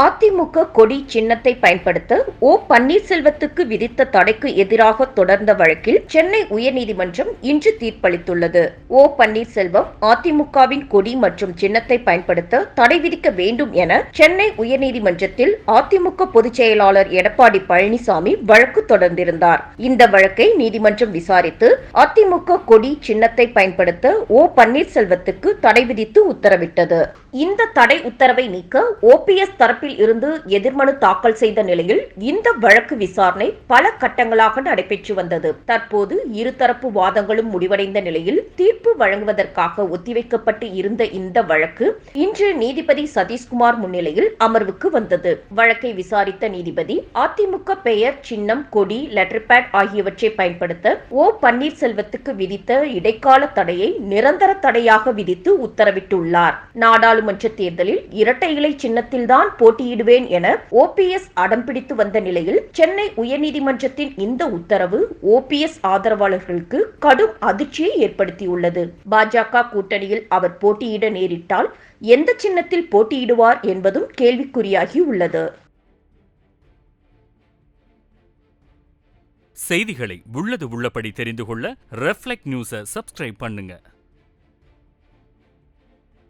அதிமுக கொடி சின்னத்தை பயன்படுத்த ஓ பன்னீர்செல்வத்துக்கு விதித்த தடைக்கு எதிராக தொடர்ந்த வழக்கில் சென்னை உயர்நீதிமன்றம் இன்று தீர்ப்பளித்துள்ளது. ஓ பன்னீர்செல்வம் அதிமுகவின் கொடி மற்றும் சின்னத்தை பயன்படுத்த தடை விதிக்க வேண்டும் என சென்னை உயர்நீதிமன்றத்தில் அதிமுக பொதுச் செயலாளர் எடப்பாடி பழனிசாமி வழக்கு தொடர்ந்திருந்தார். இந்த வழக்கை நீதிமன்றம் விசாரித்து அதிமுக கொடி சின்னத்தை பயன்படுத்த ஓ பன்னீர்செல்வத்துக்கு தடை விதித்து உத்தரவிட்டது. இந்த தடை உத்தரவை நீக்க ஓபிஎஸ் தரப்பில் இருந்து எதிர்மனு தாக்கல் செய்த நிலையில் இந்த வழக்கு விசாரணை பல கட்டங்களாக நடைபெற்று வந்தது. தற்போது இருதரப்பு வாதங்களும் முடிவடைந்த நிலையில் தீர்ப்பு வழங்குவதற்காக ஒத்திவைக்கப்பட்டு இருந்த இந்த வழக்கு இன்று நீதிபதி சதீஷ்குமார் முன்னிலையில் அமர்வுக்கு வந்தது. வழக்கை விசாரித்த நீதிபதி அதிமுக பெயர் சின்னம் கொடி லெட்டர்பேட் ஆகியவற்றை பயன்படுத்த ஓ. பன்னீர்செல்வத்துக்கு விதித்த இடைக்கால தடையை நிரந்தர தடையாக விதித்து உத்தரவிட்டுள்ளார். நாடாளுமன்ற தேர்தலில் இரட்டை இலை சின்னத்தில்தான் போட்டியிடுவேன் என ஓபிஎஸ் அடம் பிடித்து வந்த நிலையில் சென்னை உயர்நீதிமன்றத்தின் இந்த உத்தரவு ஓபிஎஸ் ஆதரவாளர்களுக்கு கடும் அதிர்ச்சியை ஏற்படுத்தியுள்ளது. பாஜக கூட்டணியில் அவர் போட்டியிட நேரிட்டால் எந்த சின்னத்தில் போட்டியிடுவார் என்பதும் கேள்விக்குறியாகி உள்ளது. செய்திகளை உள்ளது உள்ளபடி தெரிந்து கொள்ள ரெஃப்ளெக்ட் நியூஸை சப்ஸ்கிரைப் பண்ணுங்க.